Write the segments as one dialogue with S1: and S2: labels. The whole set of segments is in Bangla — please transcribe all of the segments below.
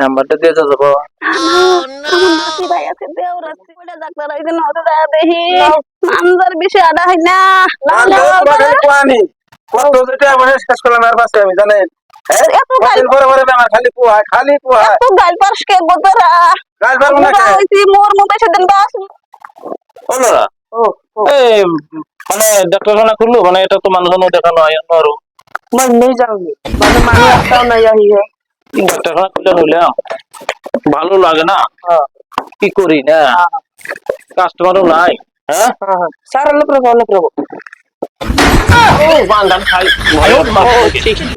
S1: আমার আছে দেওর আছে ওটা ডাক্তার আইছে না ওটা দেখা দেখি নামদার বিষয় আডা হয় না
S2: কত যেটা মানে শেষ করলাম আর পাশে আমি জানেন
S1: এত গাল
S2: পরে পরে আমার খালি পোহা খালি পোহা
S1: এত গাল পারস কে বোতরা
S2: গাছ পারব না
S1: বুড়া হইছি মোর মতো সেদিন বাস
S3: বলোরা মানে দেখাশোনা করল মানে এটা তো মানুষজন দেখানো হয়
S2: নোৱাৰো মই এনেই যাওঁগে মানে মানুহ এটাও নাই আহিহে।
S3: দেখাশোনা করলে হইলে ভালো লাগে না। কি করি না? কাস্টমারও নাই হ্যাঁ
S2: স্যার অনেক
S3: রকম অনেক রকম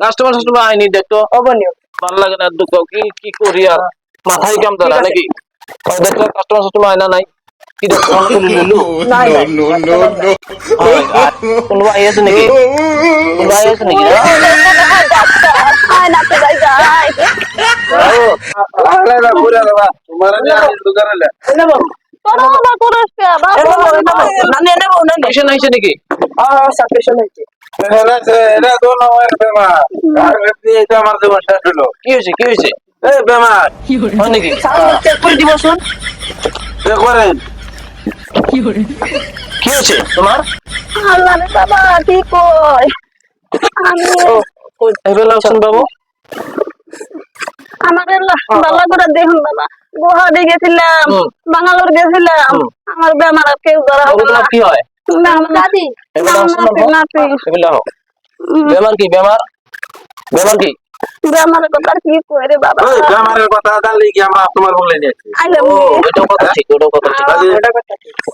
S3: কাস্টমার টাস্টমার আইনি দেখতো ভালো লাগে না দুঃখ কি কি করি আর মাথায় কাম দাঁড়া নাকি? দেখতো কাস্টমার টাস্টমার আয়না নাই। tidak orang dulu
S2: nah
S4: no no no
S2: keluar ya
S3: sendiri keluar
S1: ya sendiri anak কি
S3: হয়েছে কি হয়েছে
S2: বেমার
S3: নাকি
S2: করেন
S3: কি হয়েছে? তোমার?
S1: আল্লাহ বাবা কি কই? আমি
S3: বাবু।
S1: আমার বাবা করে দেখুন বাবা। গুহাতে গেছিলাম
S3: হুম।
S1: বাঙালোর গেছিলাম। আমার বেমার কেউ ধরা হবে না।
S3: কি হয়?
S1: না, আমার হুম,
S3: বেমার কি? বেমার? বেমার কি?
S1: বেমারের কথা কি কই বাবা?
S2: ওই বেমারের কথা জানলে কি আমরা তোমার বলে নিয়েছি
S1: আইলাম
S3: ও এটাও কথা ঠিক ওটাও কথা ঠিক।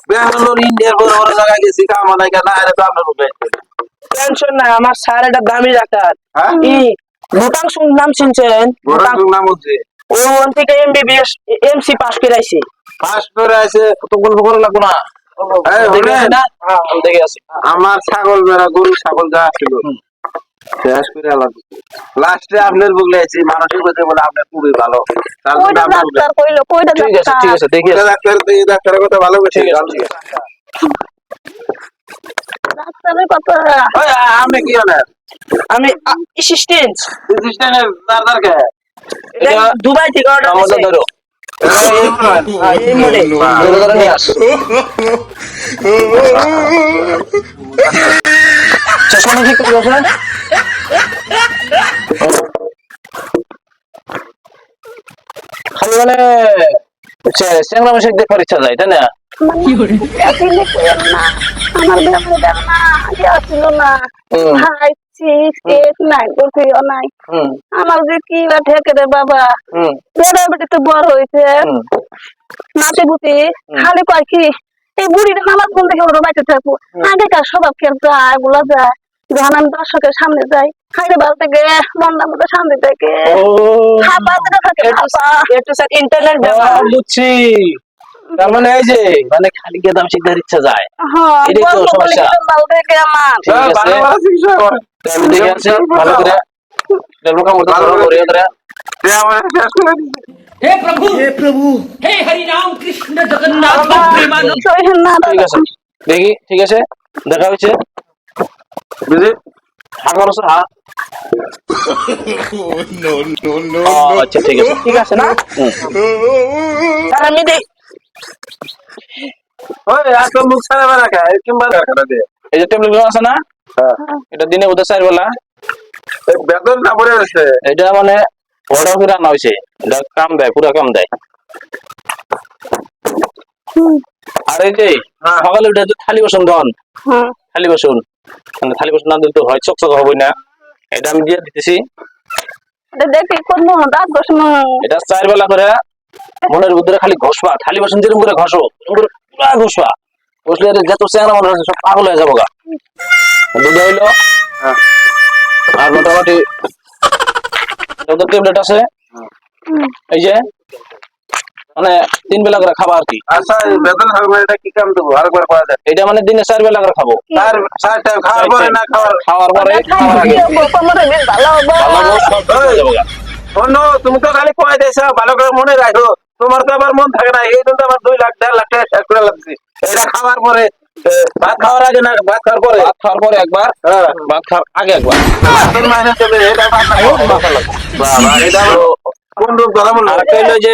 S2: বেঙ্গালোর ইন্ডিয়ার বড় বড় জায়গায় গেছি কামা নাই কেন আরে তো আপনার রূপে
S5: টেনশন নাই আমার স্যার এটা দামি ডাক্তার।
S2: হ্যাঁ?
S5: ই ভুটাং সুং নাম শুনছেন?
S2: বড় নাম হচ্ছে।
S5: ও ওখান থেকে এমবিবিএস এমসি পাস করে আইছে
S2: পাস করে আছে
S3: তো গল্প করে লাগবো না আসি।
S2: আমার ছাগল মেরা গরু ছাগল যা ছিল শেষ করে লাস্টে আপনার মানসিক হতে বলে আপনার খুবই ভালো।
S1: ডাক্তার কইলো কইটা
S3: ঠিক আছে ঠিক আছে দেখে।
S2: ডাক্তার এই ডাক্তারের কথা ভালো বেশি
S1: ডাক্তারের কথা।
S2: আপনি কি হলেন?
S5: আমি অ্যাসিস্ট্যান্ট
S2: রেজিস্ট্রেশনের দাদার কে?
S5: দুবাই থেকে অর্ডার
S3: আমাদের ধরো।
S5: এই মডেল
S3: ধরে। ধরে নিয়ে আস চশমা ঠিক করে বসে খালি মানে চ্যাংরা মাসে যায় তাই না?
S1: আমার দেখ না আগে আসছিল না।
S3: হুম।
S1: সিক্স এইট নাইন করছিও নাই। আমার যে কি বা ঠেকে রে বাবা। বেড়া তো বড় হয়েছে
S3: হুম।
S1: নাতি বুতি খালি কয় কি এই বুড়িটা নামাজ বলতে গেলে ওরা বাইতে থাকব। আগেকার স্বভাব যায়? এগুলো যায়। যখন আমি দর্শকের সামনে যাই হাইরে বাল থেকে মন্দার মতো সামনে থেকে
S3: ও
S1: হাপা দিতে থাকে হাপা
S5: একটু স্যার ইন্টারনেট
S3: ও,
S5: ব্যাপার
S3: বুঝছি তার মানে এই যে মানে খালি গেদাম শিখার ইচ্ছা যায়
S1: হ্যাঁ
S3: এটাই তো
S1: বলবো বলে
S3: সমস্যা।
S1: কিন্তু বাল থেকে আমার
S3: ঠিক আছে
S2: ভালো ভালো চিকিৎসা করেন
S3: তো আমি দেখে আসি ভালো করে ডেভেলপ কাম করতে
S2: ভালো
S3: ভালো
S2: করে।
S3: করে করে
S2: সে আমার শেষ করে দিচ্ছে
S6: हे प्रभु हे प्रभु हे हरि राम कृष्ण जगन्नाथ प्रेमानंद
S1: সইহেন না
S3: ঠিক আছে দেখি ঠিক আছে দেখা হয়েছে
S2: বুঝলি
S3: আছে
S5: আছে না?
S3: এই যে আছে না এটা দিনে বোধহয় চার বেলা
S2: এই বেতনটা পড়ে গেছে
S3: এটা মানে অর্ডার করে আনা হয়েছে এটা কাম দেয় পুরা কাম দেয় আর এই যে সকালে উঠে যে থালি বাসন ধন থালি বাসন মানে থালি বাসন না দিলে হয় চকচক হবই না। এটা আমি দিয়ে দিতেছি।
S1: এটা
S3: চার বেলা করে মনের ভিতরে খালি ঘষবা। থালি বাসন যেরকম করে ঘষো পুরা ঘষবা। ঘষলে যত চ্যাংরা মনে সব পাগল হয়ে যাব গা দুটো হইল।
S2: হ্যাঁ।
S3: আর মোটামুটি যত ট্যাবলেট আছে। এই যে মানে তিন বেলা করে খাবা আর কি?
S2: আচ্ছা বেতন থাকবে এটা কি কাম দেবো? আর করা যায়।
S3: এটা মানে দিনে চার বেলা করে খাব।
S2: চার চার টাইম খাওয়ার পরে না খাওয়ার?
S3: খাওয়ার পরে খাওয়ার আগে।
S1: ভালো হব
S2: তুমি তো খালি কয়ে দিয়েছ ভালো করে মনে রাখো। তোমার তো আবার মন থাকে না এই জন্য আমার দুই লাখ দেড় লাখ টাকা শেষ করে লাগছে। এটা খাওয়ার পরে ভাত খাওয়ার আগে না ভাত খাওয়ার পরে?
S3: ভাত খাওয়ার পরে একবার
S2: হ্যাঁ।
S3: ভাত খাওয়ার আগে একবার।
S2: এটা কোন রূপ কথা বলল
S3: আর হইল যে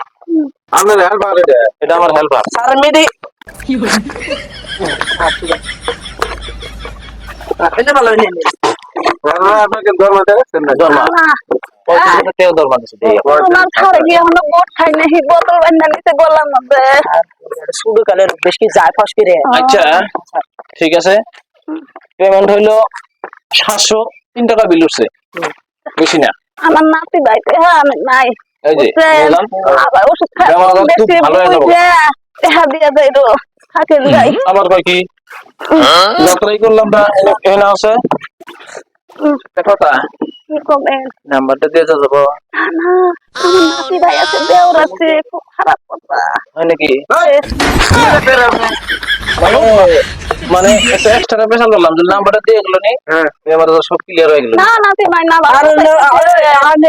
S2: হেল্পার এটা
S3: এটা আমার হেল্পার
S5: স্যার এটা ভালো নেই
S2: আপনাকে না?
S3: দরমা।
S5: ফাঁস করে?
S3: আচ্ছা ঠিক আছে। পেমেন্ট হইল সাতশো তিন টাকা বিল উঠছে। বেশি না।
S1: আমার নাতি হ্যাঁ আমি নাই
S3: এই যে বুঝলাম
S1: আবার ওষুধ
S3: হয়ে
S1: দেখা দিয়ে যাই তো থাকে যাই।
S3: আবার কয় কি? যাত্রাই করলাম না এখানে আছে? কথা নাম্বারটা দিয়ে যাব
S1: না না আমার নাতি ভাই আছে দেওর আছে খুব খারাপ কথা।
S3: হয় নাকি? মানে একটা এক্সট্রা পেশাল করলাম যে নাম্বারটা দিয়ে গেল নি
S2: হ্যাঁ।
S3: এবার তো সব ক্লিয়ার হয়ে গেল।
S1: না ভাই না
S5: আর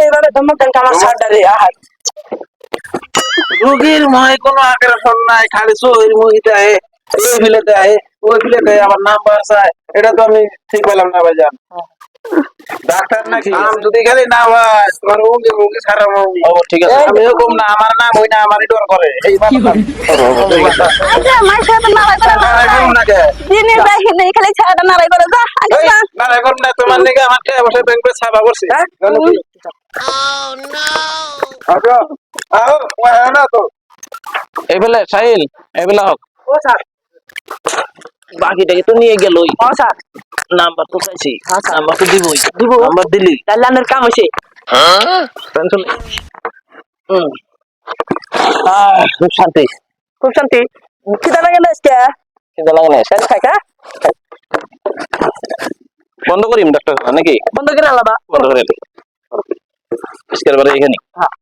S5: এবারে তোমার আমার আহার।
S2: রোগীর মনে কোনো আগ্রাসন নাই খালি চোখের মুহিতে আহে এই ফিলেতে আহে ওই ফিলেতে আমার নাম্বার চাই। এটা তো আমি ঠিক পেলাম না ভাই জান ডাক্তার নাকি? নাম যদি খালি না হয় তোমার সারা
S3: ও ঠিক আছে।
S2: আমি এরকম না আমার নাম ওই না আমার ডর করে। এই
S1: আচ্ছা মায়ের সাথে নাড়াই করে না
S2: নাকি
S1: দিনে নেই খালি ছাড়া নাড়াই করে যা আগে যা
S2: না তোমার নাকি আমার টাকা বসে ব্যাংকে ছাপা করছি। কি?
S3: সাহিল এই বেলা হোক।
S5: ও স্যার।
S3: বাকিটাকে তো নিয়ে গেলই?
S5: ও
S3: নাম্বার তো চাইছি।
S5: হ্যাঁ।
S3: নাম্বার তো দিবই।
S5: দিব?
S3: নাম্বার দিলি।
S5: তাহলে আমার কাম হয়েছে।
S3: খুব শান্তি।
S5: খুব শান্তি। খিদা লাগে না আজকে?
S3: কিন্তু লাগে না।
S5: খাই
S3: বন্ধ করিম ডাক্তার নাকি?
S5: বন্ধ করে আলাদা।
S3: বন্ধ করে আজকের বারে এখানে
S5: হ্যাঁ।